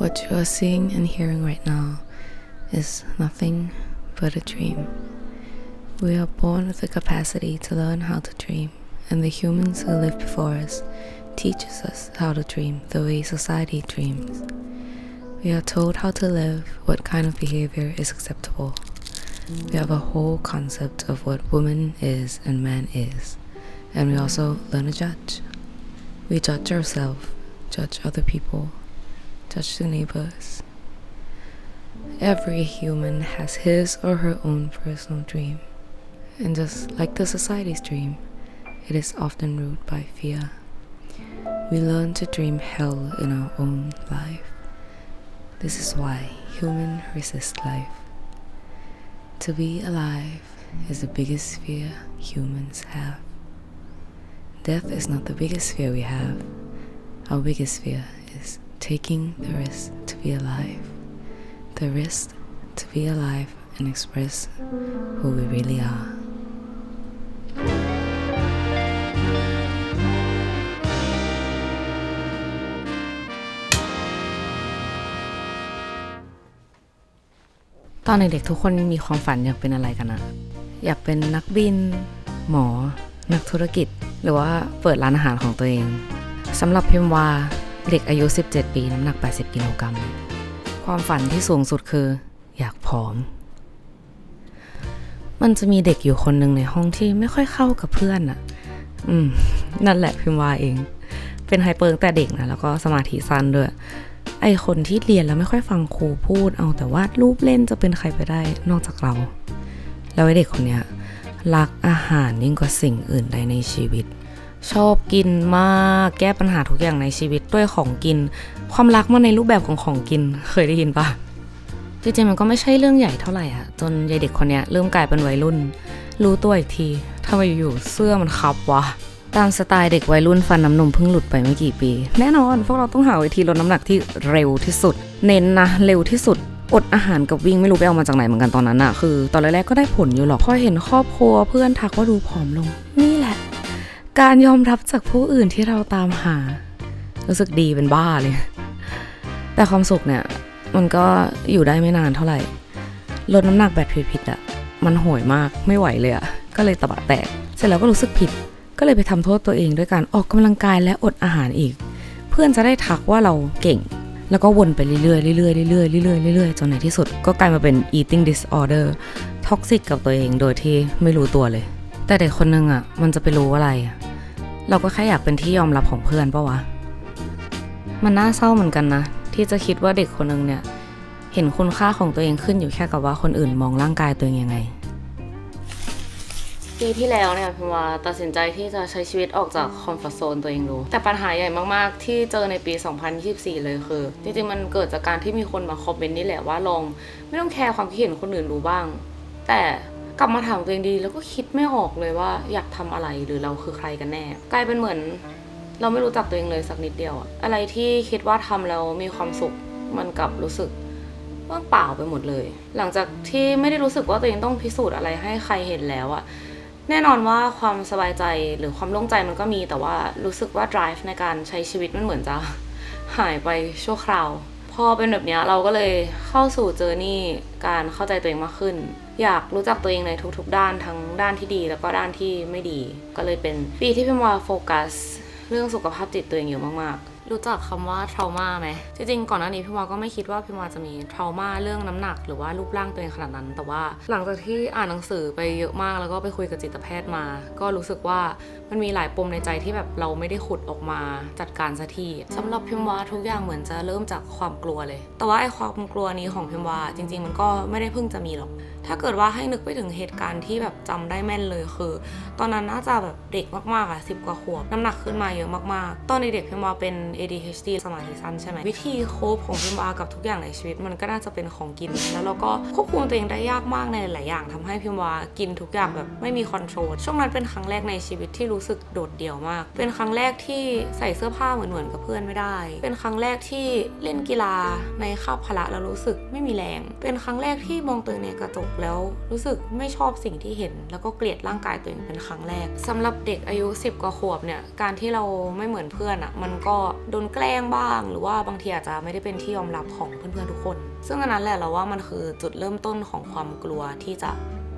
What you are seeing and hearing right now is nothing but a dream. We are born with the capacity to learn how to dream, and the humans who live before us teaches us how to dream the way society dreams. We are told how to live, what kind of behavior is acceptable. We have a whole concept of what woman is and man is, and we also learn to judge. We judge ourselves, judge other people, judge the neighbors. Every human has his or her own personal dream, and just like the society's dream, it is often ruled by fear. We learn to dream hell in our own life. This is why humans resist life. To be alive is the biggest fear humans have. Death is not the biggest fear we have. Our biggest fear is taking the risk to be alive. The risk to be alive and express who we really are. ตอนเด็กๆทุกคนมีความฝันอยากเป็นอะไรกันอะอยากเป็นนักบิน หมอ นักธุรกิจ หรือว่าเปิดร้านอาหารของตัวเองสำหรับพิมวา เด็กอายุ 17 ปีน้ำหนัก 80 กิโลกรัม ความฝันที่สูงสุดคือ อยากผอม มันจะมีเด็กอยู่คนหนึ่งในห้องที่ไม่ค่อยเข้ากับเพื่อนอะอืม นั่นแหละพิมวาเอง เป็นไฮเปอร์ตั้งแต่เด็กนะ แล้วก็สมาธิสั้นด้วย ไอคนที่เรียนแล้วไม่ค่อยฟังครูพูด เอาแต่วาดรูปเล่นจะเป็นใครไปได้นอกจากเรา แล้วไอเด็กคนเนี้ยรักอาหารยิ่งกว่าสิ่งอื่นใดในชีวิต ชอบกินมากแก้ปัญหาทุกอย่างในชีวิตด้วยของกิน ความรักมันในรูปแบบของของกินเคยได้ยินปะจริงๆมันก็ไม่ใช่เรื่องใหญ่เท่าไหร่อะจนยายเด็กคนเนี้ยเริ่มกลายเป็นวัยรุ่น รู้ตัวอีกทีทำไมอยู่เสื้อมันคับวะตามสไตล์เด็กวัยรุ่นฟันน้ำนมเพิ่งหลุดไปไม่กี่ปี แน่นอนพวกเราต้องหาวิธีลดน้ำหนักที่เร็วที่สุด เน้นนะเร็วที่สุด อดอาหารกับวิ่งไม่รู้ไปเอามาจากไหนเหมือนกันตอนนั้นอะคือ ตอนแรกๆก็ได้ผลอยู่หรอกพอเห็นครอบครัวเพื่อนทักว่าดูผอมลง นี่ การยอมรับจากผู้อื่นที่เราตามหา รู้สึกดีเป็นบ้าเลย แต่ความสุขเนี่ย มันก็อยู่ได้ไม่นานเท่าไหร่ ลดน้ำหนักแบบผิดๆอะมันโหยมากไม่ไหวเลยอะก็เลยตะบะแตก เสร็จแล้วก็รู้สึกผิด ก็เลยไปทำโทษตัวเองด้วยการออกกำลังกายและอดอาหารอีก เพื่อนจะได้ทักว่าเราเก่ง แล้วก็วนไปเรื่อยๆเรื่อยๆเรื่อยๆเรื่อยๆเรื่อยๆจนในที่สุด ก็กลายมาเป็น eating disorder ท็อกซิกกับตัวเองโดยที่ไม่รู้ตัวเลยแต่เด็กคนนึงอะมันจะไปรู้อะไร เราก็แค่อยากเป็นที่ยอมรับของเพื่อนปะวะ มันน่าเศร้าเหมือนกันนะ ที่จะคิดว่าเด็กคนหนึ่งเนี่ย เห็นคุณค่าของตัวเองขึ้นอยู่แค่กับว่าคนอื่นมองร่างกายตัวเองยังไง ปีที่แล้วเนี่ยพิมว่าตัดสินใจที่จะใช้ชีวิตออกจากคอมฟอร์ทโซนตัวเองดู แต่ปัญหาใหญ่มากๆ ที่เจอในปี 2024 เลยคือ จริงๆ มันเกิดจากการที่มีคนมาคอมเมนต์นี่แหละว่าลอง ไม่ต้องแคร์ความคิดเห็นคนอื่นรู้บ้าง แต่ กลับมาถามตัวเองดี แล้วก็คิดไม่ออกเลยว่าอยากทำอะไรหรือเราคือใครกันแน่ กลายเป็นเหมือน เราไม่รู้จักตัวเองเลยสักนิดเดียวอะอะไรที่คิดว่าทำแล้วมีความสุขมันกลับรู้สึกว่างเปล่าไปหมดเลย หลังจากที่ไม่ได้รู้สึกว่าตัวเองต้องพิสูจน์อะไรให้ใครเห็นแล้วอะแน่นอนว่าความสบายใจหรือความโล่งใจมันก็มีแต่ว่ารู้สึกว่า drive ในการใช้ชีวิตมันเหมือนจะหายไปชั่วคราว อเป็นแบบนี้เราก็เลยเข้าสู่เจอร์นี่การเข้าใจตัวเองมากขึ้น อยากรู้จักตัวเองในทุกๆ ด้านทั้งด้านที่ดีแล้วก็ด้านที่ไม่ดี ก็เลยเป็นปีที่พี่มาโฟกัส เรื่องสุขภาพจิตตัวเองเยอะมากๆ รู้จักคำว่า trauma ไหม จริงๆ ก่อนหน้านี้พี่วาก็ไม่คิดว่าพี่วาจะมี trauma เรื่องน้ำหนัก หรือว่ารูปร่างตัวเองขนาดนั้น แต่ว่าหลังจากที่อ่านหนังสือไปเยอะมาก แล้วก็ไปคุยกับจิตแพทย์มา ก็รู้สึกว่ามันมีหลายปมในใจที่แบบเราไม่ได้ขุดออกมาจัดการสักทีสำหรับพิมวาทุกอย่างเหมือนจะเริ่มจากความกลัวเลย แต่ว่าไอ้ความกลัวนี้ของพิมวาจริง ๆ มันก็ไม่ได้เพิ่งจะมีหรอก ถ้าเกิดว่าให้นึกไปถึงเหตุการณ์ที่แบบจำได้แม่นเลยคือ ตอนนั้นน่าจะแบบเด็กมากๆอะสิบกว่าขวบ น้ำหนักขึ้นมาเยอะมากๆ ตอนเด็กๆพิมวาเป็น ADHD สมาธิสั้นใช่ไหมวิธีโคบของพิมวากับทุกอย่างในชีวิต มันก็น่าจะเป็นของกิน แล้วเราก็ควบคุมตัวเองได้ยากมากในหลายอย่างทำให้พิมวากินทุกอย่างแบบไม่มีคอนโทรลช่วงนั้นเป็นครั้งแรกในชีวิตที่รู้สึกโดดเดี่ยวมาก เป็นครั้งแรกที่ใส่เสื้อผ้าเหมือนๆกับเพื่อนไม่ได้ เป็นครั้งแรกที่เล่นกีฬาในคาบพละแล้วรู้สึกไม่มีแรง เป็นครั้งแรกที่มองตัวเองในกระจกแล้วรู้สึกไม่ชอบสิ่งที่เห็น แล้วก็เกลียดร่างกายตัวเองเป็นครั้งแรกสำหรับเด็กอายุ 10 กว่าขวบเนี่ยการที่เราไม่เหมือนเพื่อนอะ่ะมันก็โดนแกล้งบ้าง หรือว่าบางทีอาจจะไม่ได้เป็นที่ยอมรับของเพื่อนๆทุกคน ซึ่งอันนั้นแหละเราว่ามันคือจุดเริ่มต้นของความกลัวที่จะ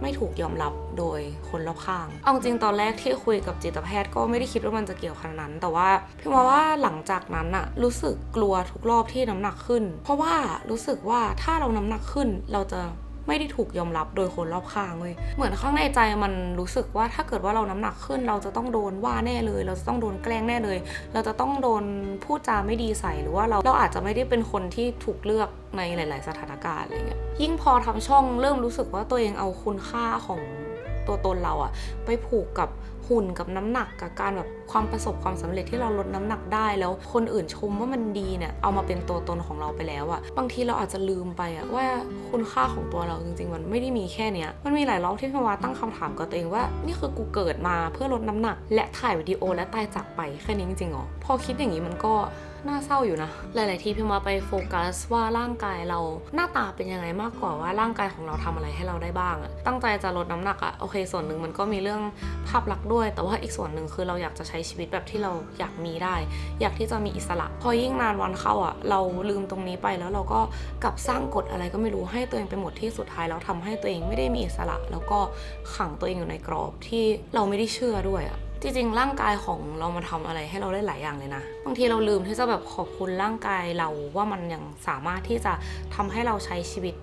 ไม่ถูกยอมรับโดยคนรอบข้าง เอาจริงตอนแรกที่คุยกับจิตแพทย์ก็ไม่ได้คิดว่ามันจะเกี่ยวขนาดนั้น แต่ว่าพี่ว่าว่าหลังจากนั้นอะรู้สึกกลัวทุกรอบที่น้ำหนักขึ้น เพราะว่ารู้สึกว่าถ้าเราน้ำหนักขึ้นเราจะ ไม่ได้ถูกยอมรับโดยคนรอบข้างเว้ยเหมือนข้างในใจมันรู้สึกว่าถ้าเกิดว่าเราน้ำหนักขึ้น เราจะต้องโดนว่าแน่เลย เราจะต้องโดนแกล้งแน่เลย เราจะต้องโดนพูดจาไม่ดีใส่หรือว่าเราเราอาจจะไม่ได้เป็นคนที่ถูกเลือกในหลาย ๆ สถานการณ์อะไรเงี้ยยิ่งพอทำช่องเริ่มรู้สึกว่าตัวเองเอาคุณค่าของ ตัวตนเราอะไปผูกกับหุ่นกับน้ำหนักกับการแบบความประสบความสำเร็จที่เราลดน้ำหนักได้ แล้วคนอื่นชมว่ามันดีเนี่ยเอามาเป็นตัวตนของเราไปแล้วอะบางทีเราอาจจะลืมไปอะว่าคุณค่าของตัวเราจริง ๆ มันไม่ได้มีแค่เนี้ยมันมีหลายรอบที่พี่วาตั้งคำถามกับตัวเองว่า นี่คือกูเกิดมาเพื่อลดน้ำหนัก และถ่ายวิดีโอและตายจากไปแค่นี้จริงๆหรอพอคิดอย่างนี้มันก็ น่าเศร้าอยู่นะ หลาย ๆ ทีพี่มาไปโฟกัสว่าร่างกายเราหน้าตาเป็นยังไงมากกว่าว่าร่างกายของเราทำอะไรให้เราได้บ้างอะตั้งใจจะลดน้ำหนักอะโอเค ส่วนหนึ่งมันก็มีเรื่องภาพลักษณ์ด้วย แต่ว่าอีกส่วนหนึ่งคือเราอยากจะใช้ชีวิตแบบที่เราอยากมีได้ อยากที่จะมีอิสระ พอยิ่งนานวันเข้าอะเราลืมตรงนี้ไปแล้วเราก็กลับสร้างกฎอะไรก็ไม่รู้ให้ตัวเองไปหมดที่สุดท้ายแล้วทำให้ตัวเองไม่ได้มีอิสระ แล้วก็ขังตัวเองอยู่ในกรอบที่เราไม่ได้เชื่อด้วยอะ จริงๆร่างกายของเรามาทำอะไรให้เราได้หลายอย่างเลยนะ บางทีเราลืมที่จะแบบขอบคุณร่างกายเราว่ามันยังสามารถที่จะทำให้เราใช้ชีวิต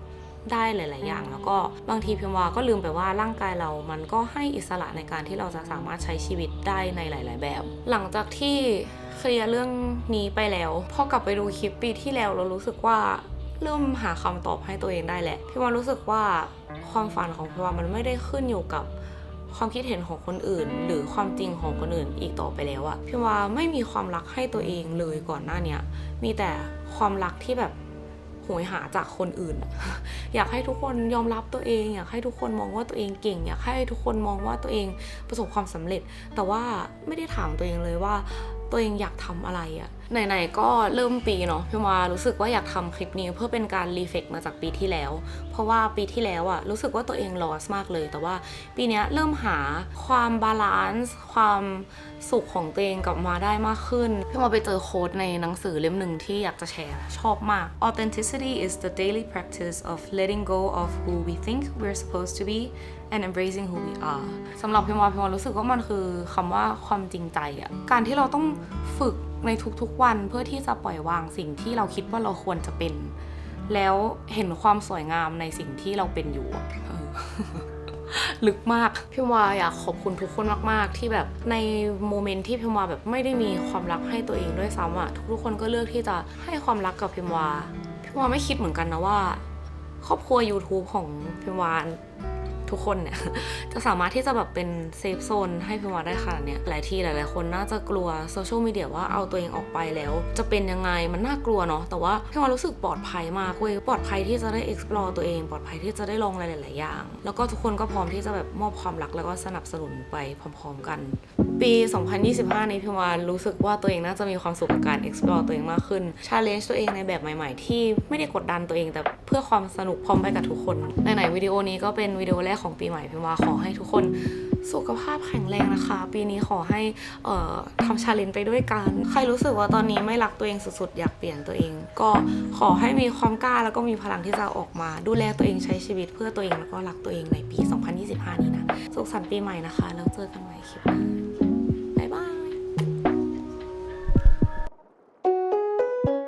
ได้หลาย ๆ อย่าง แล้วก็บางทีพิมวาก็ลืมไปว่าร่างกายเรา มันก็ให้อิสระในการที่เราจะสามารถใช้ชีวิตได้ในหลาย ๆ แบบ หลังจากที่เคลียร์เรื่องนี้ไปแล้วพอกลับไปดูคลิปปีที่แล้วเรารู้สึกว่าเริ่มหาคำตอบให้ตัวเองได้แหละพี่วารู้สึกว่าความฝันของพี่วามันไม่ได้ขึ้นอยู่กับ ความคิดเห็นของคนอื่น หรือความจริงของคนอื่นอีกต่อไปแล้วอะพี่วาไม่มีความรักให้ตัวเองเลยก่อนหน้าเนี้ยมีแต่ความรักที่แบบโหยหาจากคนอื่นอะอยากให้ทุกคนยอมรับตัวเอง อยากให้ทุกคนมองว่าตัวเองเก่ง อยากให้ทุกคนมองว่าตัวเองประสบความสำเร็จ แต่ว่าไม่ได้ถามตัวเองเลยว่าตัวเองอยากทำอะไรอะ ไหนๆก็เริ่มปีเนาะพี่วารู้สึกว่าอยากทำคลิปนี้เพื่อเป็นการรีเฟกมาจากปีที่แล้ว เพราะว่าปีที่แล้วอะรู้สึกว่าตัวเองลอสมากเลย แต่ว่าปีนี้เริ่มหาความบาลานซ์ความสุขของตัวเองกลับมาได้มากขึ้นพี่วาไปเจอโค้ดในหนังสือเล่มหนึ่งที่อยากจะแชร์ชอบมาก Authenticity is the daily practice of letting go of who we think we're supposed to be and embracing who we are สำหรับพี่วาพี่วารู้สึกว่ามันคือคำว่าความจริงใจอะการที่เราต้องฝึก ในทุกๆวันเพื่อที่จะปล่อยวางสิ่งที่เราคิดว่าเราควรจะเป็น แล้วเห็นความสวยงามในสิ่งที่เราเป็นอยู่ลึกมากพี่วาอยากขอบคุณทุกคนมาก ๆ ที่แบบในโมเมนต์ที่พี่วาแบบไม่ได้มีความรักให้ตัวเองด้วยซ้ำอะทุกๆคนก็เลือกที่จะให้ความรักกับพี่วาพี่วาไม่คิดเหมือนกันนะว่า ครอบครัว YouTube ของพี่วาน ทุกคนเนี่ย จะสามารถที่จะแบบเป็นเซฟโซนให้พี่วาได้ขนาดเนี้ยหลายที่หลาย ๆ คนน่าจะกลัวโซเชียลมีเดียว่าเอาตัวเองออกไปแล้ว จะเป็นยังไงมันน่ากลัวเนาะแต่ว่าพี่วารู้สึกปลอดภัยมากเว้ยปลอดภัยที่จะได้ explore ตัวเองปลอดภัยที่จะได้ลองหลาย ๆ อย่าง แล้วก็ทุกคนก็พร้อมที่จะแบบมอบความรักแล้วก็สนับสนุนไปพร้อม ๆ กัน ปี 2025 นี้พี่วารู้สึกว่าตัวเองน่าจะมีความสุขกับการ explore ตัวเองมากขึ้น challenge ตัวเองในแบบใหม่ ๆ ที่ไม่ได้กดดันตัวเองแต่เพื่อความสนุกพร้อมไปกับทุกคนไหนๆวิดีโอนี้ก็เป็นวิดีโอแรกของปีใหม่พี่วาขอให้ทุกคนสุขภาพแข็งแรงนะคะ ปีนี้ขอให้เอ่อทำชาเลนจ์ไปด้วยกัน ใครรู้สึกว่าตอนนี้ไม่รักตัวเองสุดๆ อยากเปลี่ยนตัวเอง ก็ขอให้มีความกล้าแล้วก็มีพลังที่จะออกมา ดูแลตัวเองใช้ชีวิตเพื่อตัวเองแล้วก็รักตัวเองในปี 2025 นี้นะ สุขสันต์ปีใหม่นะคะ แล้วเจอกันใหม่คลิปหน้าบ๊ายบาย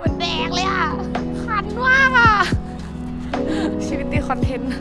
มันแดงเลยอะคันมากอะ ชีวิตติดคอนเทนต์